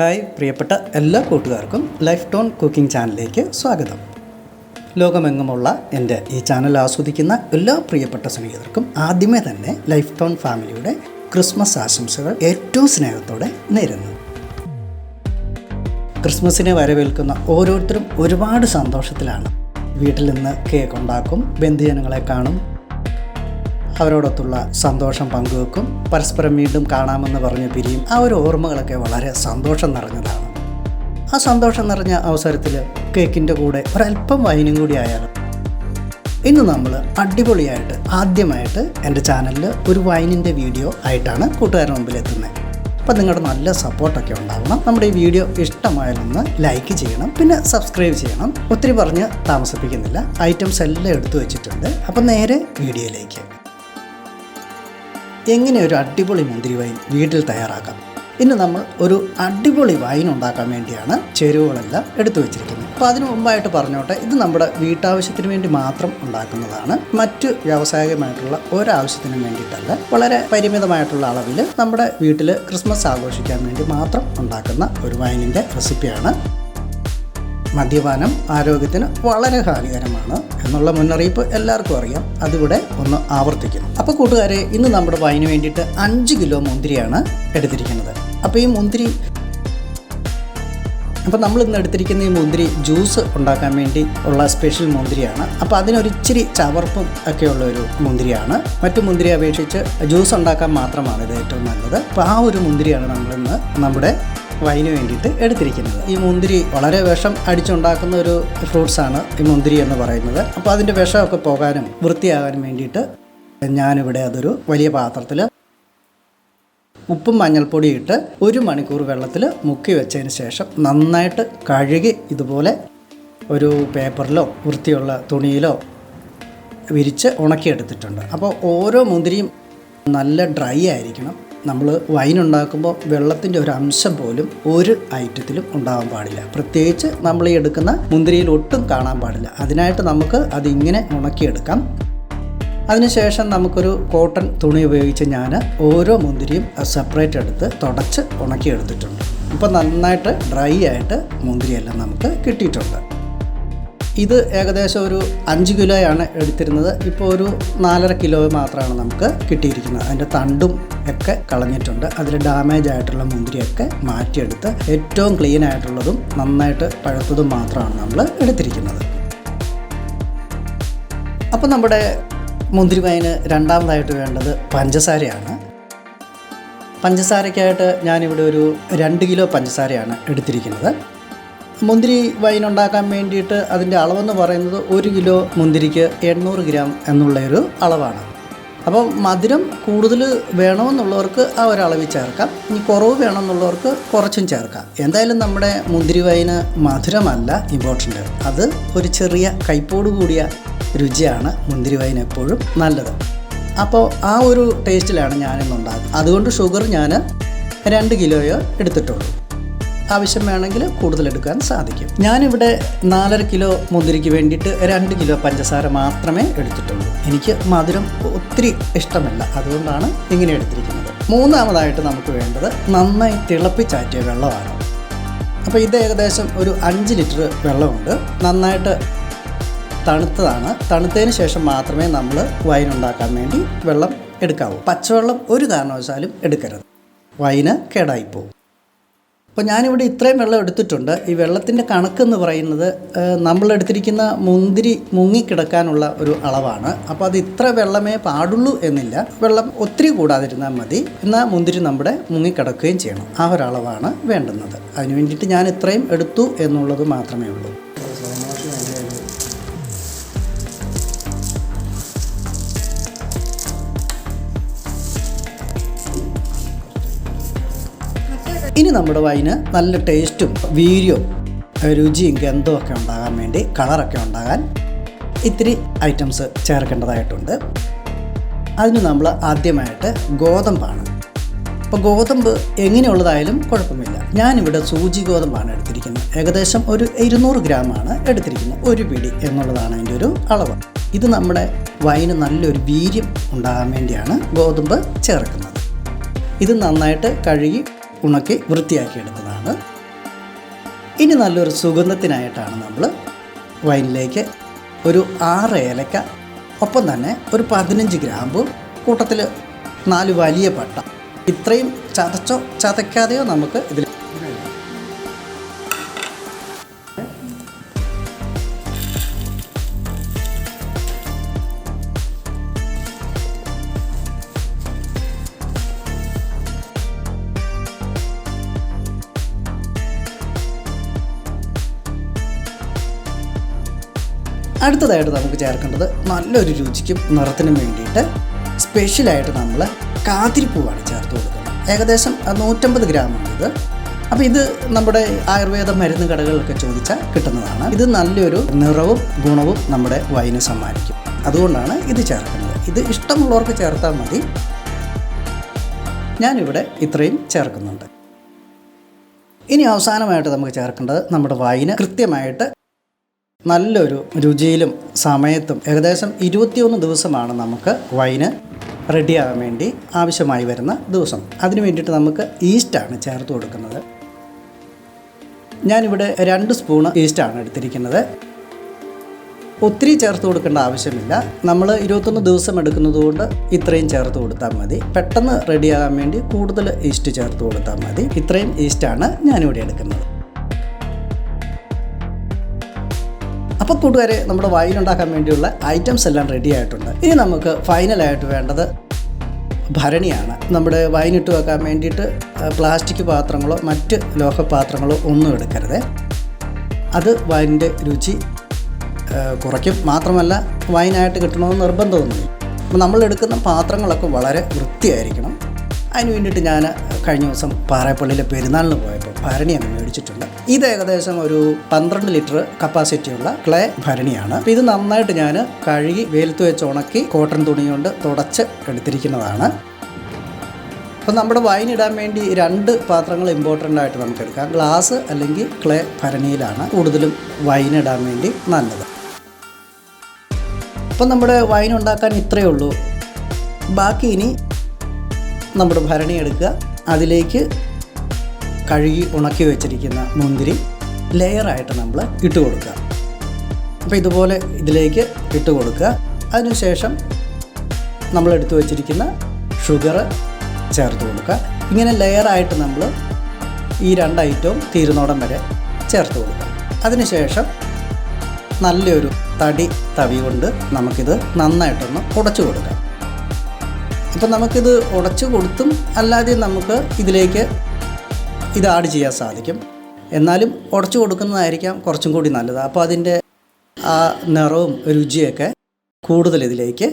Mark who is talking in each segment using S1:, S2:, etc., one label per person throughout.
S1: Hi പ്രിയപ്പെട്ട എല്ലാ കൂട്ടുകാർക്കും ലൈഫ് ടോൺ കുക്കിംഗ് ചാനലിലേക്ക് സ്വാഗതം. ലോകമെങ്ങുമുള്ള എന്റെ ഈ ചാനൽ ആസ്വദിക്കുന്ന എല്ലാ പ്രിയപ്പെട്ട സ്നേഹിതർക്കും ആദ്യമേ തന്നെ ലൈഫ് ടോൺ ഫാമിലിയുടെ ക്രിസ്മസ് ആശംസകൾ ഏറ്റവും സ്നേഹത്തോടെ നേരുന്നു. ക്രിസ്മസിനെ വരവേൽക്കുന്ന ഓരോരുത്തരും ഒരുപാട് സന്തോഷത്തിലാണ്. വീട്ടിൽ നിന്ന് കേക്ക് ഉണ്ടാക്കും ബന്ധുജനങ്ങളെ കാണും അവരോടൊത്തുള്ള സന്തോഷം പങ്കുവെക്കും. പരസ്പരം വീണ്ടും കാണാമെന്ന് പറഞ്ഞ് പിരിയും ആ ഒരു ഓർമ്മകളൊക്കെ വളരെ സന്തോഷം നിറഞ്ഞതാണ്. ആ സന്തോഷം നിറഞ്ഞ അവസരത്തിൽ കേക്കിന്റെ കൂടെ ഒരല്പം വൈനും കൂടി ആയാലും. ഇന്ന് നമ്മൾ അടിപൊളിയായിട്ട് ആദ്യമായിട്ട് എന്റെ ചാനലിൽ ഒരു വൈനിന്റെ വീഡിയോ ആയിട്ടാണ് കൂട്ടുകാരുടെ മുമ്പിൽ എത്തുന്നത് അപ്പം നിങ്ങളുടെ നല്ല സപ്പോർട്ടൊക്കെ ഉണ്ടാവണം. നമ്മുടെ ഈ വീഡിയോ ഇഷ്ടമായാലൊന്ന് ലൈക്ക് ചെയ്യണം. പിന്നെ സബ്സ്ക്രൈബ് ചെയ്യണം. ഒത്തിരി പറഞ്ഞ് താമസിപ്പിക്കുന്നില്ല. ഐറ്റംസ് എല്ലാം എടുത്തു വെച്ചിട്ടുണ്ട്. അപ്പം നേരെ വീഡിയോയിലേക്ക്. എങ്ങനെ ഒരു അടിപൊളി മുന്തിരി വൈൻ വീട്ടിൽ തയ്യാറാക്കാം? ഇന്ന് നമ്മൾ ഒരു അടിപൊളി വൈൻ ഉണ്ടാക്കാൻ വേണ്ടിയാണ് ചേരുവകളെല്ലാം എടുത്തു വെച്ചിരിക്കുന്നത്. അപ്പോൾ അതിനു മുമ്പായിട്ട് പറഞ്ഞോട്ടെ ഇത് നമ്മുടെ വീട്ടാവശ്യത്തിന് വേണ്ടി മാത്രം ഉണ്ടാക്കുന്നതാണ്. മറ്റ് വ്യാവസായികമായിട്ടുള്ള ഒരാവശ്യത്തിനും വേണ്ടിയിട്ടല്ല വളരെ പരിമിതമായിട്ടുള്ള അളവിൽ നമ്മുടെ വീട്ടിൽ ക്രിസ്മസ് ആഘോഷിക്കാൻ വേണ്ടി മാത്രം ഉണ്ടാക്കുന്ന ഒരു വൈനിന്റെ റെസിപ്പിയാണ് മദ്യപാനം ആരോഗ്യത്തിന് വളരെ ഹാനികരമാണ് എന്നുള്ള മുന്നറിയിപ്പ് എല്ലാവർക്കും അറിയാം. അതിവിടെ ഒന്ന് ആവർത്തിക്കുന്നു അപ്പോൾ കൂട്ടുകാരെ ഇന്ന് നമ്മുടെ വൈന് വേണ്ടിയിട്ട് അഞ്ച് കിലോ മുന്തിരിയാണ് എടുത്തിരിക്കുന്നത്. അപ്പോൾ ഈ മുന്തിരി അപ്പോൾ നമ്മൾ ഇന്ന് എടുത്തിരിക്കുന്ന ഈ മുന്തിരി ജ്യൂസ് ഉണ്ടാക്കാൻ വേണ്ടി ഉള്ള സ്പെഷ്യൽ മുന്തിരിയാണ്. അപ്പോൾ അതിനൊരിച്ചിരി ചവർപ്പും ഒക്കെയുള്ള ഒരു മുന്തിരിയാണ്. മറ്റു മുന്തിരി അപേക്ഷിച്ച് ജ്യൂസ് ഉണ്ടാക്കാൻ മാത്രമാണ് ഇത് ഏറ്റവും നല്ലത്. അപ്പോൾ ആ ഒരു മുന്തിരിയാണ് നമ്മളിന്ന് നമ്മുടെ വൈന് വേണ്ടിയിട്ട് എടുത്തിരിക്കുന്നത്. ഈ മുന്തിരി വളരെ വിഷം അടിച്ചുണ്ടാക്കുന്ന ഒരു ഫ്രൂട്ട്സാണ് ഈ മുന്തിരി എന്ന് പറയുന്നത്. അപ്പോൾ അതിന്റെ വിഷമൊക്കെ പോകാനും വൃത്തിയാകാനും വേണ്ടിയിട്ട് ഞാനിവിടെ അതൊരു വലിയ പാത്രത്തിൽ ഉപ്പും മഞ്ഞൾപ്പൊടി ഇട്ട് ഒരു മണിക്കൂർ വെള്ളത്തിൽ മുക്കി വെച്ചതിന് ശേഷം നന്നായിട്ട് കഴുകി ഇതുപോലെ ഒരു പേപ്പറിലോ വൃത്തിയുള്ള തുണിയിലോ വിരിച്ച് ഉണക്കിയെടുത്തിട്ടുണ്ട്. അപ്പോൾ ഓരോ മുന്തിരിയും നല്ല ഡ്രൈ ആയിരിക്കണം. നമ്മൾ വൈൻ ഉണ്ടാക്കുമ്പോൾ വെള്ളത്തിന്റെ ഒരു അംശം പോലും ഒരു ഐറ്റത്തിലും ഉണ്ടാവാൻ പാടില്ല. പ്രത്യേകിച്ച് നമ്മൾ ഈ എടുക്കുന്ന മുന്തിരിയിൽ ഒട്ടും കാണാൻ പാടില്ല. അതിനായിട്ട് നമുക്ക് അതിങ്ങനെ ഉണക്കിയെടുക്കാം. അതിനുശേഷം നമുക്കൊരു കോട്ടൺ തുണി ഉപയോഗിച്ച് ഞാൻ ഓരോ മുന്തിരിയും സെപ്പറേറ്റ് എടുത്ത് തുടച്ച് ഉണക്കിയെടുത്തിട്ടുണ്ട്. ഇപ്പോൾ നന്നായിട്ട് ഡ്രൈ ആയിട്ട് മുന്തിരിയെല്ലാം നമുക്ക് കിട്ടിയിട്ടുണ്ട്. ഇത് ഏകദേശം ഒരു അഞ്ച് കിലോയാണ് എടുത്തിരുന്നത്. ഇപ്പോൾ ഒരു നാലര കിലോ മാത്രമാണ് നമുക്ക് കിട്ടിയിരിക്കുന്നത്. അതിന്റെ തണ്ടും ഒക്കെ കളഞ്ഞിട്ടുണ്ട്. അതിൽ ഡാമേജ് ആയിട്ടുള്ള മുന്തിരിയൊക്കെ മാറ്റിയെടുത്ത് ഏറ്റവും ക്ലീൻ ആയിട്ടുള്ളതും നന്നായിട്ട് പഴുത്തതും മാത്രമാണ് നമ്മൾ എടുത്തിരിക്കുന്നത്. അപ്പോൾ നമ്മുടെ മുന്തിരി വൈന് രണ്ടാമതായിട്ട് വേണ്ടത് പഞ്ചസാരയാണ്. പഞ്ചസാരയ്ക്കായിട്ട് ഞാനിവിടെ ഒരു രണ്ട് കിലോ പഞ്ചസാരയാണ് എടുത്തിരിക്കുന്നത്. മുന്തിരി വൈൻ ഉണ്ടാക്കാൻ വേണ്ടിയിട്ട് അതിന്റെ അളവെന്ന് പറയുന്നത് ഒരു കിലോ മുന്തിരിക്ക് എണ്ണൂറ് ഗ്രാം എന്നുള്ള ഒരു അളവാണ്. അപ്പോൾ മധുരം കൂടുതൽ വേണമെന്നുള്ളവർക്ക് ആ ഒരളവിൽ ചേർക്കാം. ഇനി കുറവ് വേണമെന്നുള്ളവർക്ക് കുറച്ചും ചേർക്കാം. എന്തായാലും നമ്മുടെ മുന്തിരി വൈന് മധുരമല്ല ഇമ്പോർട്ടന്റ് അത് ഒരു ചെറിയ കൈപ്പോട് കൂടിയ രുചിയാണ് മുന്തിരി വൈൻ എപ്പോഴും നല്ലത്. അപ്പോൾ ആ ഒരു ടേസ്റ്റിലാണ് ഞാനിന്ന് ഉണ്ടാക്കുന്നത്. അതുകൊണ്ട് ഷുഗർ ഞാൻ രണ്ട് കിലോയോ എടുത്തിട്ടുള്ളൂ. ആവശ്യം വേണമെങ്കിൽ കൂടുതൽ എടുക്കാൻ സാധിക്കും. ഞാനിവിടെ നാലര കിലോ മുന്തിരിക്ക് വേണ്ടിയിട്ട് രണ്ട് കിലോ പഞ്ചസാര മാത്രമേ എടുത്തിട്ടുള്ളൂ. എനിക്ക് മധുരം ഒത്തിരി ഇഷ്ടമല്ല. അതുകൊണ്ടാണ് ഇങ്ങനെ എടുത്തിരിക്കുന്നത്. മൂന്നാമതായിട്ട് നമുക്ക് വേണ്ടത് നന്നായി തിളപ്പിച്ചാറ്റിയ വെള്ളമാണ്. അപ്പോൾ ഇത് ഏകദേശം ഒരു അഞ്ച് ലിറ്റർ വെള്ളമുണ്ട്. നന്നായിട്ട് തണുത്തതാണ്. തണുത്തതിന് ശേഷം മാത്രമേ നമ്മൾ വൈൻ ഉണ്ടാക്കാൻ വേണ്ടി വെള്ളം എടുക്കാവൂ. പച്ചവെള്ളം ഒരു കാരണവശാലും എടുക്കരുത്. വൈന് കേടായിപ്പോവും. അപ്പോൾ ഞാനിവിടെ ഇത്രയും വെള്ളം എടുത്തിട്ടുണ്ട്. ഈ വെള്ളത്തിന്റെ കണക്കെന്ന് പറയുന്നത് നമ്മളെടുത്തിരിക്കുന്ന മുന്തിരി മുങ്ങിക്കിടക്കാനുള്ള ഒരു അളവാണ്. അപ്പോൾ അത് ഇത്ര വെള്ളമേ പാടുള്ളൂ എന്നില്ല. വെള്ളം ഒത്തിരി കൂടാതിരുന്നാൽ മതി. എന്നാൽ മുന്തിരി നമ്മുടെ മുങ്ങിക്കിടക്കുകയും ചെയ്യണം. ആ ഒരളവാണ് വേണ്ടുന്നത്. അതിന് വേണ്ടിയിട്ട് ഞാൻ ഇത്രയും എടുത്തു എന്നുള്ളത് മാത്രമേ ഉള്ളൂ. ഇനി നമ്മുടെ വൈന് നല്ല ടേസ്റ്റും വീര്യവും രുചിയും ഗന്ധവും ഒക്കെ ഉണ്ടാകാൻ വേണ്ടി കളറൊക്കെ ഉണ്ടാകാൻ ഇത്തിരി ഐറ്റംസ് ചേർക്കേണ്ടതായിട്ടുണ്ട്. അതിന് നമ്മൾ ആദ്യമായിട്ട് ഗോതമ്പാണ്. അപ്പോൾ ഗോതമ്പ് എങ്ങനെയുള്ളതായാലും കുഴപ്പമില്ല. ഞാനിവിടെ സൂചി ഗോതമ്പാണ് എടുത്തിരിക്കുന്നത്. ഏകദേശം ഒരു ഇരുന്നൂറ് ഗ്രാമാണ് എടുത്തിരിക്കുന്നത്. ഒരു പിടി എന്നുള്ളതാണ് അതിന്റെ ഒരു അളവ്. ഇത് നമ്മുടെ വൈന് നല്ലൊരു വീര്യം ഉണ്ടാകാൻ വേണ്ടിയാണ് ഗോതമ്പ് ചേർക്കുന്നത്. ഇത് നന്നായിട്ട് കഴുകി ഉണക്കി വൃത്തിയാക്കി എടുത്തതാണ് ഇനി നല്ലൊരു സുഗന്ധത്തിനായിട്ടാണ് നമ്മൾ വൈനിലേക്ക് ഒരു ആറ് ഏലക്ക ഒപ്പം തന്നെ ഒരു പതിനഞ്ച് ഗ്രാമ്പ് കൂട്ടത്തിൽ നാല് വലിയ പട്ട. ഇത്രയും ചതച്ചോ ചതയ്ക്കാതെയോ നമുക്ക് ഇതിൽ അടുത്തതായിട്ട് നമുക്ക് ചേർക്കേണ്ടത് നല്ലൊരു രുചിക്കും നിറത്തിനും വേണ്ടിയിട്ട് സ്പെഷ്യലായിട്ട് നമ്മൾ കാത്തിരിപ്പൂവാണ് ചേർത്ത് കൊടുക്കുന്നത്. ഏകദേശം നൂറ്റമ്പത് ഇത് അപ്പോൾ ഇത് നമ്മുടെ ആയുർവേദ മരുന്ന് കടകളിലൊക്കെ ചോദിച്ചാൽ കിട്ടുന്നതാണ്. ഇത് നല്ലൊരു നിറവും ഗുണവും നമ്മുടെ വൈന് സമ്മാനിക്കും. അതുകൊണ്ടാണ് ഇത് ചേർക്കുന്നത്. ഇത് ഇഷ്ടമുള്ളവർക്ക് ചേർത്താൽ മതി. ഞാനിവിടെ ഇത്രയും ചേർക്കുന്നുണ്ട്. ഇനി അവസാനമായിട്ട് നമുക്ക് ചേർക്കേണ്ടത് നമ്മുടെ വൈന് കൃത്യമായിട്ട് നല്ലൊരു രുചിയിലും സമയത്തും ഏകദേശം ഇരുപത്തിയൊന്ന് ദിവസമാണ് നമുക്ക് വൈന് റെഡിയാകാൻ വേണ്ടി ആവശ്യമായി വരുന്ന ദിവസം. അതിനു വേണ്ടിയിട്ട് നമുക്ക് ഈസ്റ്റാണ് ചേർത്ത് കൊടുക്കുന്നത്. ഞാനിവിടെ രണ്ട് സ്പൂണ് ഈസ്റ്റാണ് എടുത്തിരിക്കുന്നത്. ഒത്തിരി ചേർത്ത് കൊടുക്കേണ്ട ആവശ്യമില്ല. നമ്മൾ ഇരുപത്തൊന്ന് ദിവസം എടുക്കുന്നതുകൊണ്ട് ഇത്രയും ചേർത്ത് കൊടുത്താൽ മതി. പെട്ടെന്ന് റെഡിയാകാൻ വേണ്ടി കൂടുതൽ ഈസ്റ്റ് ചേർത്ത് കൊടുത്താൽ മതി. ഇത്രയും ഈസ്റ്റാണ് ഞാനിവിടെ എടുക്കുന്നത്. അപ്പോൾ കൂട്ടുകാരെ നമ്മുടെ ഉണ്ടാക്കാൻ വേണ്ടിയുള്ള ഐറ്റംസ് എല്ലാം റെഡി ആയിട്ടുണ്ട്. ഇനി നമുക്ക് ഫൈനലായിട്ട് വേണ്ടത് ഭരണിയാണ്. നമ്മുടെ വൈൻ ഇട്ട് വെക്കാൻ വേണ്ടിയിട്ട് പ്ലാസ്റ്റിക് പാത്രങ്ങളോ മറ്റ് ലോഹപാത്രങ്ങളോ ഒന്നും എടുക്കരുത്. അത് വൈനിന്റെ രുചി കുറയ്ക്കും. മാത്രമല്ല വൈനായിട്ട് കിട്ടണമെന്ന് നിർബന്ധമൊന്നുമില്ല. അപ്പോൾ നമ്മൾ എടുക്കുന്ന പാത്രങ്ങളൊക്കെ വളരെ വൃത്തിയായിരിക്കണം. അതിന് വേണ്ടിയിട്ട് ഞാൻ കഴിഞ്ഞ ദിവസം പാറേപ്പള്ളിയിലെ പെരുന്നാളിന് പോയപ്പോൾ ഭരണി അങ്ങ് മേടിച്ചിട്ടുണ്ട്. ഇത് ഏകദേശം ഒരു പന്ത്രണ്ട് ലിറ്റർ കപ്പാസിറ്റിയുള്ള ക്ലേ ഭരണിയാണ്. അപ്പോൾ ഇത് നന്നായിട്ട് ഞാൻ കഴുകി വെയിലത്ത് വെച്ച് ഉണക്കി കോട്ടൺ തുണി കൊണ്ട് തുടച്ച് എടുത്തിരിക്കുന്നതാണ്. അപ്പോൾ നമ്മുടെ വൈൻ ഇടാൻ വേണ്ടി രണ്ട് പാത്രങ്ങൾ ഇമ്പോർട്ടന്റ് ആയിട്ട് നമുക്ക് എടുക്കാം. ഗ്ലാസ് അല്ലെങ്കിൽ ക്ലേ ഭരണിയിലാണ് കൂടുതലും വൈൻ ഇടാൻ വേണ്ടി നല്ലത്. അപ്പം നമ്മുടെ വൈൻ ഉണ്ടാക്കാൻ ഇത്രയേ ഉള്ളൂ. ബാക്കി ഇനി നമ്മുടെ ഭരണി എടുക്കുക. അതിലേക്ക് കഴുകി ഉണക്കി വെച്ചിരിക്കുന്ന മുന്തിരി ലെയറായിട്ട് നമ്മൾ ഇട്ട് കൊടുക്കുക. അപ്പോൾ ഇതുപോലെ ഇതിലേക്ക് ഇട്ട് കൊടുക്കുക. അതിനുശേഷം നമ്മൾ എടുത്തു വച്ചിരിക്കുന്ന ഷുഗർ ചേർത്ത് കൊടുക്കുക. ഇങ്ങനെ ലെയറായിട്ട് നമ്മൾ ഈ രണ്ട് ഐറ്റവും തീരുന്നോടം വരെ ചേർത്ത് കൊടുക്കുക. അതിനുശേഷം നല്ലൊരു തടി തവി കൊണ്ട് നമുക്കിത് നന്നായിട്ടൊന്ന് ഉടച്ചു കൊടുക്കാം. അപ്പം നമുക്കിത് ഉടച്ചു കൊടുത്തും അല്ലാതെ നമുക്ക് ഇതിലേക്ക് ഇത് ആഡ് ചെയ്യാൻ സാധിക്കും. എന്നാലും ഉടച്ചു കൊടുക്കുന്നതായിരിക്കാം കുറച്ചും കൂടി നല്ലത്. അപ്പോൾ അതിന്റെ ആ നിറവും രുചിയൊക്കെ കൂടുതൽ ഇതിലേക്ക്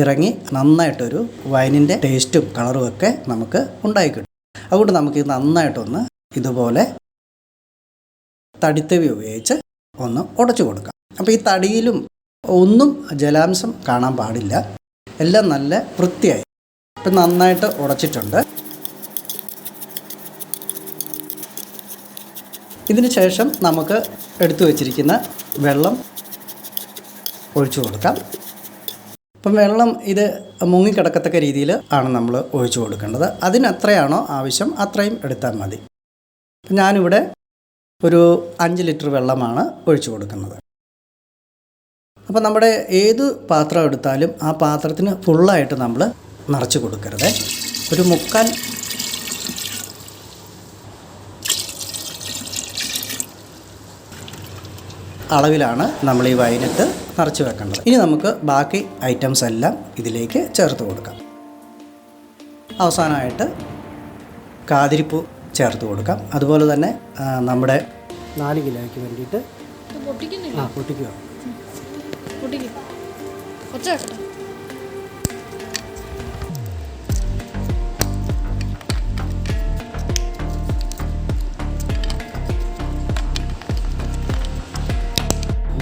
S1: ഇറങ്ങി നന്നായിട്ടൊരു വൈനിന്റെ ടേസ്റ്റും കളറും ഒക്കെ നമുക്ക് ഉണ്ടായി കിട്ടും. അതുകൊണ്ട് നമുക്ക് നന്നായിട്ടൊന്ന് ഇതുപോലെ തടിത്തവി ഉപയോഗിച്ച് ഒന്ന് ഉടച്ചു കൊടുക്കാം. അപ്പോൾ ഈ തടിയിലും ഒന്നും ജലാംശം കാണാൻ പാടില്ല. എല്ലാം നല്ല വൃത്തിയായി. ഇപ്പം നന്നായിട്ട് ഉടച്ചിട്ടുണ്ട്. ഇതിന് ശേഷം നമുക്ക് എടുത്തു വച്ചിരിക്കുന്ന വെള്ളം ഒഴിച്ചു കൊടുക്കാം. അപ്പം വെള്ളം ഇത് മുങ്ങിക്കിടക്കത്തക്ക രീതിയിൽ ആണ് നമ്മൾ ഒഴിച്ചു കൊടുക്കേണ്ടത്. അതിന് എത്രയാണോ ആവശ്യം അത്രയും എടുത്താൽ മതി. ഞാനിവിടെ ഒരു അഞ്ച് ലിറ്റർ വെള്ളമാണ് ഒഴിച്ചു കൊടുക്കുന്നത്. അപ്പോൾ നമ്മുടെ ഏത് പാത്രം എടുത്താലും ആ പാത്രത്തിന് ഫുള്ളായിട്ട് നമ്മൾ നിറച്ച് കൊടുക്കരുത്. ഒരു മുക്കാൽ അളവിലാണ് നമ്മൾ ഈ വൈനിട്ട് നിറച്ച് വെക്കേണ്ടത്. ഇനി നമുക്ക് ബാക്കി ഐറ്റംസ് എല്ലാം ഇതിലേക്ക് ചേർത്ത് കൊടുക്കാം. അവസാനമായിട്ട് കാതിരിപ്പൂ ചേർത്ത് കൊടുക്കാം. അതുപോലെ തന്നെ നമ്മുടെ നാല് കിലോയ്ക്ക് വേണ്ടിയിട്ട് ആ പൊട്ടിക്കുക
S2: പൊട്ടിക്കും.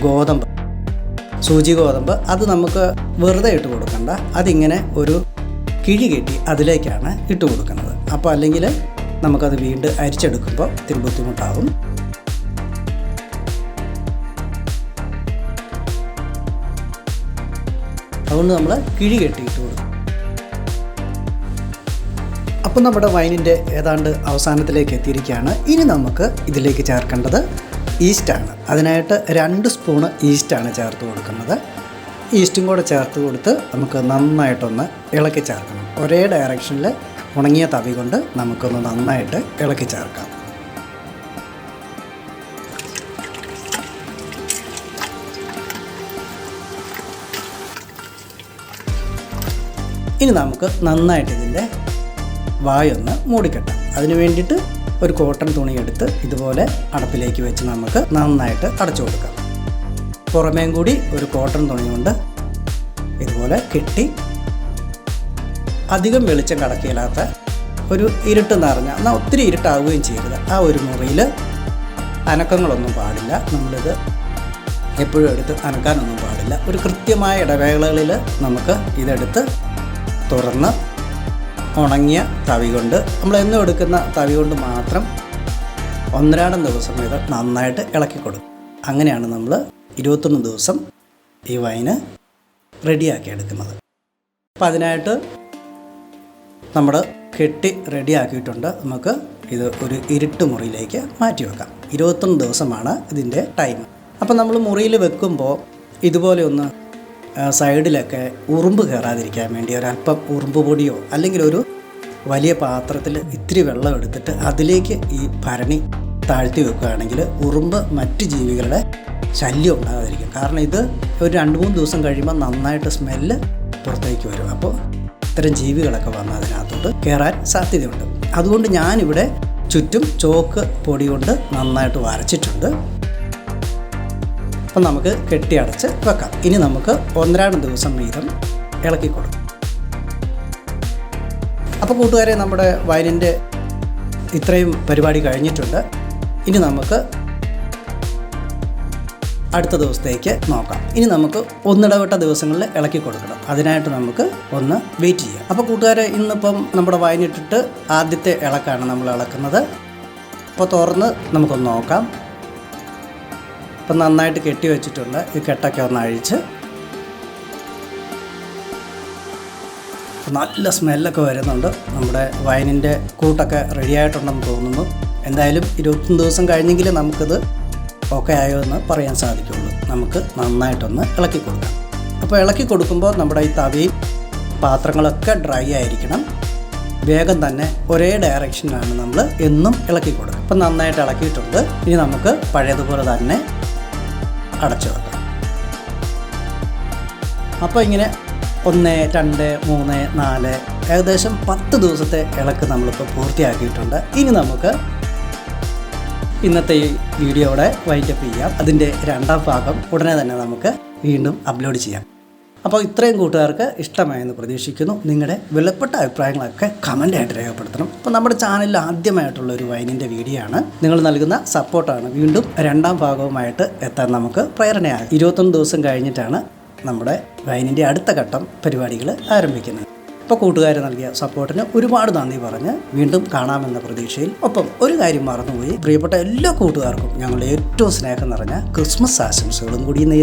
S1: ഗോതമ്പ്. സൂചി ഗോതമ്പ് അത് നമുക്ക് വെറുതെ ഇട്ട് കൊടുക്കണ്ട. അതിങ്ങനെ ഒരു കിഴി കെട്ടി അതിലേക്കാണ് ഇട്ട് കൊടുക്കുന്നത്. അപ്പോൾ അല്ലെങ്കിൽ നമുക്കത് വീണ്ടും അരിച്ചെടുക്കുമ്പോൾ ഇത്തിരി ബുദ്ധിമുട്ടാകും അതുകൊണ്ട് നമ്മൾ കിഴി കെട്ടിയിട്ട് കൊടുക്കും. അപ്പം നമ്മുടെ വൈനിന്റെ ഏതാണ്ട് അവസാനത്തിലേക്ക് എത്തിയിരിക്കുകയാണ്. ഇനി നമുക്ക് ഇതിലേക്ക് ചേർക്കേണ്ടത് ഈസ്റ്റാണ്. അതിനായിട്ട് രണ്ട് സ്പൂണ് ഈസ്റ്റാണ് ചേർത്ത് കൊടുക്കുന്നത്. ഈസ്റ്റും കൂടെ ചേർത്ത് കൊടുത്ത് നമുക്ക് നന്നായിട്ടൊന്ന് ഇളക്കി ചേർക്കണം. ഒരേ ഡയറക്ഷനിൽ ഉണങ്ങിയ തവി കൊണ്ട് നമുക്കൊന്ന് നന്നായിട്ട് ഇളക്കി ചേർക്കാം. ഇനി നമുക്ക് നന്നായിട്ട് ഇതിന്റെ വായൊന്ന് മൂടിക്കെട്ടാം. അതിന് വേണ്ടിയിട്ട് ഒരു കോട്ടൺ തുണി എടുത്ത് ഇതുപോലെ അടപ്പിലേക്ക് വെച്ച് നമുക്ക് നന്നായിട്ട് അടച്ചു കൊടുക്കാം. പുറമേം കൂടി ഒരു കോട്ടൺ തുണി കൊണ്ട് ഇതുപോലെ കെട്ടി അധികം വെളിച്ചം കടക്കില്ലാത്ത ഒരു ഇരുട്ട് നിറഞ്ഞ ഒത്തിരി ഇരുട്ടാവുകയും ചെയ്യരുത്. ആ ഒരു മുറിയിൽ അനക്കങ്ങളൊന്നും പാടില്ല. നമ്മളിത് എപ്പോഴും എടുത്ത് അനക്കാനൊന്നും പാടില്ല. ഒരു കൃത്യമായ ഇടവേളകളിൽ നമുക്ക് ഇതെടുത്ത് തുറന്ന് ഉണങ്ങിയ തവി കൊണ്ട് നമ്മൾ എന്നും എടുക്കുന്ന തവി കൊണ്ട് മാത്രം ഒന്നരാടം ദിവസം ഇത് നന്നായിട്ട് ഇളക്കി കൊടുക്കും. അങ്ങനെയാണ് നമ്മൾ ഇരുപത്തൊന്ന് ദിവസം ഈ വൈന് റെഡിയാക്കി എടുക്കുന്നത്. അപ്പം അതിനായിട്ട് നമ്മൾ കെട്ടി റെഡിയാക്കിയിട്ടുണ്ട്. നമുക്ക് ഇത് ഒരു ഇരുട്ട് മുറിയിലേക്ക് മാറ്റി വെക്കാം. ഇരുപത്തൊന്ന് ദിവസമാണ് ഇതിന്റെ ടൈം. അപ്പം നമ്മൾ മുറിയിൽ വെക്കുമ്പോൾ ഇതുപോലെ ഒന്ന് സൈഡിലൊക്കെ ഉറുമ്പ് കയറാതിരിക്കാൻ വേണ്ടി ഒരല്പം ഉറുമ്പ് പൊടിയോ അല്ലെങ്കിൽ ഒരു വലിയ പാത്രത്തിൽ ഇത്തിരി വെള്ളം എടുത്തിട്ട് അതിലേക്ക് ഈ ഭരണി താഴ്ത്തി വെക്കുകയാണെങ്കിൽ ഉറുമ്പ് മറ്റ് ജീവികളുടെ ശല്യം ഉണ്ടാകാതിരിക്കും. കാരണം ഇത് ഒരു രണ്ട് മൂന്ന് ദിവസം കഴിയുമ്പോൾ നന്നായിട്ട് സ്മെല്ല് പുറത്തേക്ക് വരും. അപ്പോൾ ഇത്തരം ജീവികളൊക്കെ വന്ന് അതിനകത്തോട്ട് കയറാൻ സാധ്യതയുണ്ട്. അതുകൊണ്ട് ഞാനിവിടെ ചുറ്റും ചോക്ക് പൊടി കൊണ്ട് നന്നായിട്ട് വരച്ചിട്ടുണ്ട്. അപ്പം നമുക്ക് കെട്ടി അടച്ച് വെക്കാം. ഇനി നമുക്ക് ഒന്നരാണ് ദിവസം വീതം ഇളക്കി കൊടുക്കും. അപ്പോൾ കൂട്ടുകാരെ നമ്മുടെ വയലിന്റെ ഇത്രയും പരിപാടി കഴിഞ്ഞിട്ടുണ്ട്. ഇനി നമുക്ക് അടുത്ത ദിവസത്തേക്ക് നോക്കാം. ഇനി നമുക്ക് ഒന്നിടവിട്ട ദിവസങ്ങളിൽ ഇളക്കി കൊടുക്കണം. അതിനായിട്ട് നമുക്ക് ഒന്ന് വെയിറ്റ് ചെയ്യാം. അപ്പോൾ കൂട്ടുകാരെ ഇന്നിപ്പം നമ്മുടെ വയനിട്ടിട്ട് ആദ്യത്തെ ഇളക്കാണ് നമ്മൾ ഇളക്കുന്നത്. അപ്പോൾ തുറന്ന് നമുക്കൊന്ന് നോക്കാം. ഇപ്പം നന്നായിട്ട് കെട്ടി വെച്ചിട്ടുണ്ട്. ഈ കെട്ടൊക്കെ ഒന്ന് അഴിച്ച്. നല്ല സ്മെല്ലൊക്കെ വരുന്നുണ്ട്. നമ്മുടെ വൈനിന്റെ കൂട്ടൊക്കെ റെഡി ആയിട്ടുണ്ടെന്ന് തോന്നുന്നു. എന്തായാലും ഇരുപത്തൊന്ന് ദിവസം കഴിഞ്ഞെങ്കിൽ നമുക്കിത് ഓക്കെ ആയോ എന്ന് പറയാൻ സാധിക്കുള്ളൂ. നമുക്ക് നന്നായിട്ടൊന്ന് ഇളക്കി കൊടുക്കാം. അപ്പോൾ ഇളക്കി കൊടുക്കുമ്പോൾ നമ്മുടെ ഈ തവിയും പാത്രങ്ങളൊക്കെ ഡ്രൈ ആയിരിക്കണം. വേഗം തന്നെ ഒരേ ഡയറക്ഷനിലാണ് നമ്മൾ എന്നും ഇളക്കി കൊടുക്കുക. അപ്പം നന്നായിട്ട് ഇളക്കിയിട്ടുണ്ട്. ഇനി നമുക്ക് പഴയതുപോലെ തന്നെ അടച്ചു അപ്പോൾ ഇങ്ങനെ ഒന്ന് രണ്ട് മൂന്ന് നാല് ഏകദേശം പത്ത് ദിവസത്തെ ഇളക്ക് നമ്മളിപ്പോൾ പൂർത്തിയാക്കിയിട്ടുണ്ട്. ഇനി നമുക്ക് ഇന്നത്തെ ഈ വീഡിയോയുടെ വൈൻഡപ്പ് ചെയ്യാം. അതിന്റെ രണ്ടാം ഭാഗം ഉടനെ തന്നെ നമുക്ക് വീണ്ടും അപ്ലോഡ് ചെയ്യാം. അപ്പോൾ ഇത്രയും കൂട്ടുകാർക്ക് ഇഷ്ടമായെന്ന് പ്രതീക്ഷിക്കുന്നു. നിങ്ങളുടെ വിലപ്പെട്ട അഭിപ്രായങ്ങളൊക്കെ കമന്റായിട്ട് രേഖപ്പെടുത്തണം. അപ്പോൾ നമ്മുടെ ചാനലിൽ ആദ്യമായിട്ടുള്ള ഒരു വൈനിന്റെ വീഡിയോ ആണ്. നിങ്ങൾ നൽകുന്ന സപ്പോർട്ടാണ് വീണ്ടും രണ്ടാം ഭാഗവുമായിട്ട് എത്താൻ നമുക്ക് പ്രേരണയാകും ഇരുപത്തൊന്ന് ദിവസം കഴിഞ്ഞിട്ടാണ് നമ്മുടെ വൈനിന്റെ അടുത്ത ഘട്ടം പരിപാടികൾ ആരംഭിക്കുന്നത്. അപ്പോൾ കൂട്ടുകാർ നൽകിയ സപ്പോർട്ടിന് ഒരുപാട് നന്ദി പറഞ്ഞ് വീണ്ടും കാണാമെന്ന പ്രതീക്ഷയിൽ ഒപ്പം ഒരു കാര്യം മറന്നുപോയി. പ്രിയപ്പെട്ട എല്ലാ കൂട്ടുകാർക്കും ഞങ്ങളുടെ ഏറ്റവും സ്നേഹം നിറഞ്ഞ ക്രിസ്മസ് ആശംസകളും കൂടി